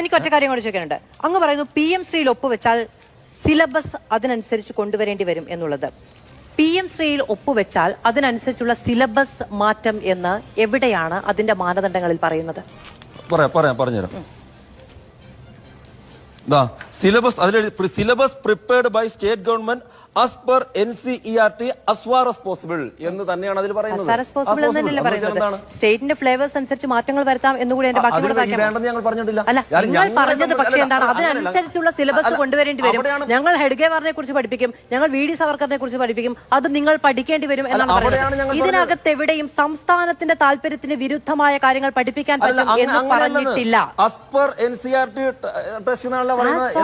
എനിക്ക് ഒറ്റ കാര്യം കൂടി ചോദിക്കാനുണ്ട്. അങ്ങ് പറയുന്നു പി എം ശ്രീയിൽ ഒപ്പുവെച്ചാൽ സിലബസ് അതിനനുസരിച്ച് കൊണ്ടുവരേണ്ടി വരും എന്നുള്ളത്. പി എം ശ്രീയിൽ ഒപ്പുവെച്ചാൽ അതിനനുസരിച്ചുള്ള സിലബസ് മാറ്റം എന്ന് എവിടെയാണ് അതിന്റെ മാനദണ്ഡങ്ങളിൽ പറയുന്നത്? പറയാം പറയാം പറഞ്ഞുതരാം. ദാ സിലബസ് അതിൽ syllabus prepared by state government as per N C E R T as far as possible എന്ന് തന്നെയാണ് അതിൽ പറയുന്നത്. സ്റ്റേറ്റിന്റെ ഫ്ലേവേഴ്സ് അനുസരിച്ച് മാറ്റങ്ങൾ വരുത്താം എന്നുകൂടി എന്റെ കൂടെ വേണ്ടെന്ന് ഞങ്ങൾ പറഞ്ഞിട്ടില്ല. പറഞ്ഞത് പക്ഷേ എന്താണ്? അതിനനുസരിച്ചുള്ള സിലബസ് കൊണ്ടുവരേണ്ടി വരും. ഞങ്ങൾ ഹെഡ്ഗേവാറിനെ കുറിച്ച് പഠിപ്പിക്കും. ഞങ്ങൾ വി ഡി സവർക്കറിനെ കുറിച്ച് പഠിപ്പിക്കും. അത് നിങ്ങൾ പഠിക്കേണ്ടി വരും എന്നാണ് പറയുന്നത്. ഇതിനകത്ത് എവിടെയും സംസ്ഥാനത്തിന്റെ താല്പര്യത്തിന് വിരുദ്ധമായ കാര്യങ്ങൾ പഠിപ്പിക്കാൻ പറ്റും എന്ന്. പറഞ്ഞിട്ടില്ല. As per N test R പറയുന്നത്. As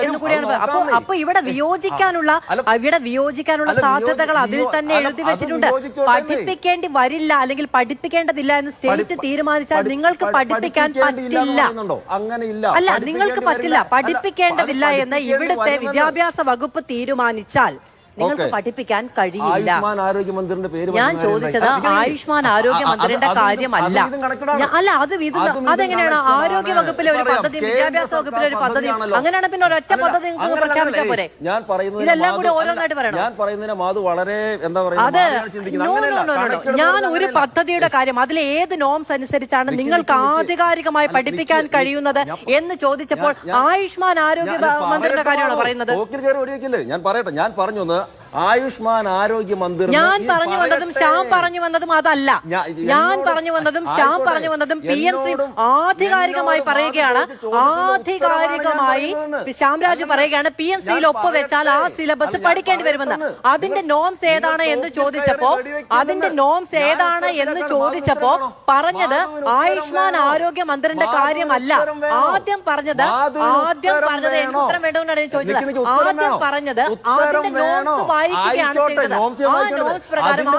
എന്ന് കൂടിയാണ് അപ്പൊ അപ്പൊ ഇവിടെ വിയോജിക്കാനുള്ള ഇവിടെ വിയോജിക്കാനുള്ള സാധ്യതകൾ അതിൽ തന്നെ എഴുതി വെച്ചിട്ടുണ്ട്. പഠിപ്പിക്കേണ്ടി വരില്ല അല്ലെങ്കിൽ പഠിപ്പിക്കേണ്ടതില്ല എന്ന് സ്റ്റേറ്റ് തീരുമാനിച്ചാൽ നിങ്ങൾക്ക് പഠിപ്പിക്കാൻ പറ്റില്ല. പറയുന്നുണ്ടോ? അങ്ങനെ ഇല്ല. അല്ല നിങ്ങൾക്ക് പറ്റില്ല. പഠിപ്പിക്കേണ്ടതില്ല എന്ന് ഇവിടുത്തെ വിദ്യാഭ്യാസ വകുപ്പ് തീരുമാനിച്ചാൽ നിങ്ങൾക്ക്. പഠിപ്പിക്കാൻ കഴിയില്ല ആയുഷ്മാൻ ആരോഗ്യമന്ത്രിയുടെ പേര് ഞാൻ ചോദിച്ചത്? ആയുഷ്മാൻ അത് ആരോഗ്യമന്ത്രിയുടെ അത് കാര്യമല്ല ഇതും connected ആണ്. ഞാൻ- അല്ല അത് ഇത് അതും ഇതും അതെങ്ങനെയാണ് connected ആണ്. ആരോഗ്യ വകുപ്പിലെ ഒരു പറയാം. പദ്ധതി കേന്ദ്ര വിദ്യാഭ്യാസ സർക്കാർ വകുപ്പിലെ ഒരു പദ്ധതി പദ്ധതിയാണല്ലോ. അങ്ങനെയാണ് പിന്നെ ഒരൊറ്റ അല്ല, പദ്ധതി നിങ്ങൾക്ക് പ്രഖ്യാപിക്കാൻ പ്രഖ്യാപിച്ചാൽ പോരെ ഞാൻ പറയുന്നതിന് ഇതെല്ലാം കൂടി മാധു- ഓരോന്നായിട്ട് അല്ല, പറയണം ഞാൻ പറയുന്നതിന് മാധു വളരെ എന്താ അത് ഞാൻ ഒരു പദ്ധതിയുടെ കാര്യം അതിലെ ഏത് നോംസ് അനുസരിച്ചാണ് നിക്ക് നിങ്ങൾക്ക് നിക്ക് നിക്ക്. ആധികാരികമായി അല്ല, പഠിപ്പിക്കാൻ നിക്ക് കഴിയുന്നത് ഞാൻ- എന്ന് ചോദിച്ചപ്പോൾ ഞാൻ- ആയുഷ്മാൻ ആരോഗ്യ ഞാൻ മന്ത്രിയുടെ കാര്യമാണ് പറയുന്നത് പോക്കിൽ കയറി വെടിവെക്കില്ലേ ഞാൻ പറയട്ടെ ഞാൻ പറഞ്ഞു ആയുഷ്മാൻ ആരോഗ്യ മന്ത്രി ഞാൻ പറഞ്ഞു വന്നതും ശ്യാം പറഞ്ഞു വന്നതും അതല്ല. ഞാൻ പറഞ്ഞു വന്നതും ശ്യാം പറഞ്ഞു വന്നതും പി എം ശ്രീ ആധികാരികമായി പറയുകയാണ്. ആധികാരികമായി ശ്യാം രാജു പറയുകയാണ് പി എം ശ്രീയിൽ ഒപ്പ് വെച്ചാൽ ആ സിലബസ് പഠിക്കേണ്ടി വരുമെന്ന്. അതിന്റെ നോംസ് ഏതാണ് എന്ന് ചോദിച്ചപ്പോ അതിന്റെ നോംസ് ഏതാണ് എന്ന്. ചോദിച്ചപ്പോ പറഞ്ഞത് ആയുഷ്മാൻ ആരോഗ്യ മന്ത്രിന്റെ കാര്യമല്ല? ആദ്യം പറഞ്ഞത് ആദ്യം പറഞ്ഞത് എനിക്ക് വേണോ? ഉത്തരം വേണമെന്നാണ് ഞാൻ ചോദിച്ചത്. ആദ്യം? പറഞ്ഞത് അതിന്റെ? നോംസ് വായിക്കുകയാണ് ചെയ്തത്. ആ. നോംസ് പ്രകാരം ഞാൻ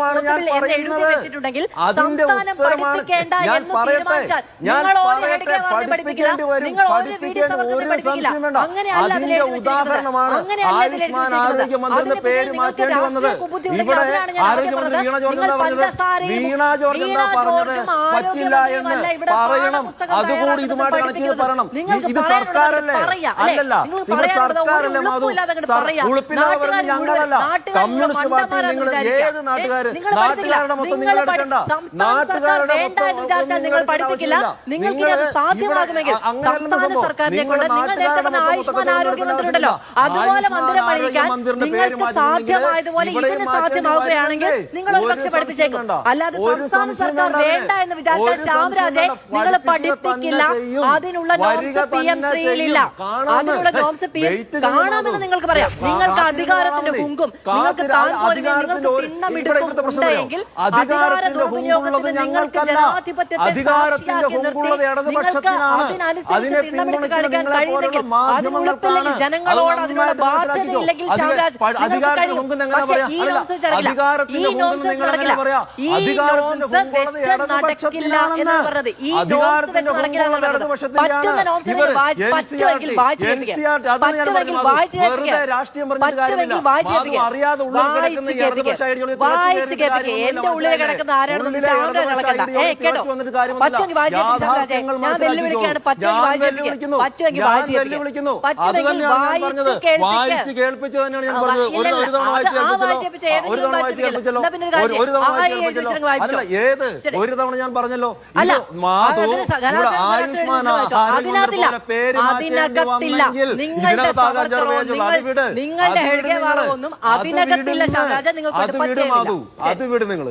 possible എന്ന് എഴുതി വെച്ചിട്ടുണ്ടെങ്കിൽ സംസ്ഥാനം പഠിപ്പിക്കേണ്ട എന്ന് തീരുമാനിച്ചാൽ നിങ്ങൾ ഒരു പറയട്ടെ. പഠിപ്പിക്കില്ല. നിങ്ങൾ ഒരു പഠിപ്പിക്കില്ല. അങ്ങനെയല്ല അങ്ങനെയല്ല ഞാൻ പഞ്ചസാരയും ഇവിടെ അതുകൂടി ഇതുമായിട്ട് കണക്ട് ചെയ്ത് പറയണം. ഇത് സർക്കാരല്ലേ? അല്ലല്ല. സർക്കാരല്ലേ? മാധു ഉളുപ്പില്ലാതെ പറഞ്ഞ് സർ- നാട്ടുകാർ കമ്മ്യൂണിസ്റ്റ് പാർട്ടി നിങ്ങൾ. ഏത് പഠിപ്പിക്കില്ല. നാട്ടുകാരുടെ മൊത്തം നിങ്ങൾ എടുക്കണ്ട. നാട്ടുകാരുടെ മൊത്തം നിങ്ങൾ പഠിപ്പിക്കില്ല. നിങ്ങൾക്ക് സാധ്യമാകുമെങ്കിൽ സംസ്ഥാന. സർക്കാരിനെ നിങ്ങൾ കൊണ്ട് നിങ്ങൾ നേരത്തെ ആയുഷ്മാൻ അതുപോലെ മന്ദിരം പണിയിക്കാൻ നിങ്ങൾക്ക് മാറ്റുന്നെങ്കിൽ സാധ്യമായതുപോലെ ഇവിടെയും ഇതിന് സാധ്യമാവുകയാണെങ്കിൽ നിങ്ങൾ ഒരു ഒരു പക്ഷെ പഠിപ്പിച്ചേക്കും. അല്ലാതെ സംസ്ഥാന സർക്കാർ വേണ്ട എന്ന് വിചാരിച്ചാൽ. നിങ്ങൾ പഠിപ്പിക്കില്ല. അതിനുള്ള നോംസ് പി എം തന്നെ ശ്രീയിലില്ല കാണാമെന്ന്. അതിനുള്ള നോംസ് പി എം കാണാമെന്ന് നിങ്ങൾക്ക് പറയാം. നിങ്ങൾക്ക് അധികാരത്തിന്റെ ഹുങ്കും നിങ്ങൾക്ക് താൻ പോലും നിങ്ങൾക്ക് അധികാര ദുർവിനിയോഗത്തിന് നിങ്ങൾക്ക് ജനാധിപത്യത്തെ നിങ്ങൾക്ക് അതിനനുസരിച്ച് തിണ്ണമെടുത്ത് കാണിക്കാൻ ജനങ്ങളോട് അതിനുള്ള ബാധ്യത ഇല്ലെങ്കിൽ പക്ഷേ ഈ നടക്കില്ല. ഈ നടക്കില്ല. ഈ വെച്ച് നടക്കില്ല എന്ന് പറഞ്ഞത്. ഈ നോംസ് അധികാരത്തിന്റെ വെച്ച് നടക്കില്ല എന്ന് ഹുങ്കുള്ളത് പറഞ്ഞത് ഇടതുപക്ഷത്തിനാണ് പറ്റുന്ന നോംസ് ഇവർ പറ്റുമെങ്കിൽ വായിച്ചു കേൾപ്പിക്കുക പറ്റുമെങ്കിൽ വായിച്ചു വെറുതെ രാഷ്ട്രീയം പറഞ്ഞിട്ട് കാര്യമില്ല. പറ്റുമെങ്കിൽ വായിച്ചു ഉള്ളിൽ കിടക്കുന്ന ഈ ഇടതുപക്ഷ ഐഡിയോളജി വായിച്ചു കേൾപ്പിക്കുക എന്റെ ഉള്ളിൽ കിടക്കുന്ന ആരാണെന്ന് ശാന്തത നടക്കണ്ട ഏ കേട്ടോ? പറ്റുമെങ്കിൽ വായിച്ചു കേൾപ്പിക്കുക ഞാൻ വെല്ലുവിളിക്കാണ് പറ്റുമെങ്കിൽ വായിച്ചു കേൾപ്പിക്കുക പറ്റുമെങ്കിൽ വായിച്ചു കേൾപ്പിക്കുക പറ്റുമെങ്കിൽ വായിച്ചു വായിച്ച് കേൾപ്പിച്ചു തന്നെയാണ് ഞാൻ പറഞ്ഞത്. ഒരു ഒരു തവണ വായിച്ച് കേൾപ്പിച്ചല്ലോ. ഒരു തവണ വായിച്ച് കേൾപ്പിച്ചല്ലോ? ഒരു തവണ വായിച്ച് കേൾപ്പിച്ചല്ലോ. അല്ല ഏത്? ഒരു തവണ ഞാൻ പറഞ്ഞല്ലോ. അല്ല, മാധു ഇവിടെ അതിനകത്തില്ല. ആയുഷ്മാൻ അതിനകത്തില്ല. നിങ്ങളുടെ നിങ്ങളുടെ അത് വിട്. മാധു. അത് വിട് നിങ്ങൾ.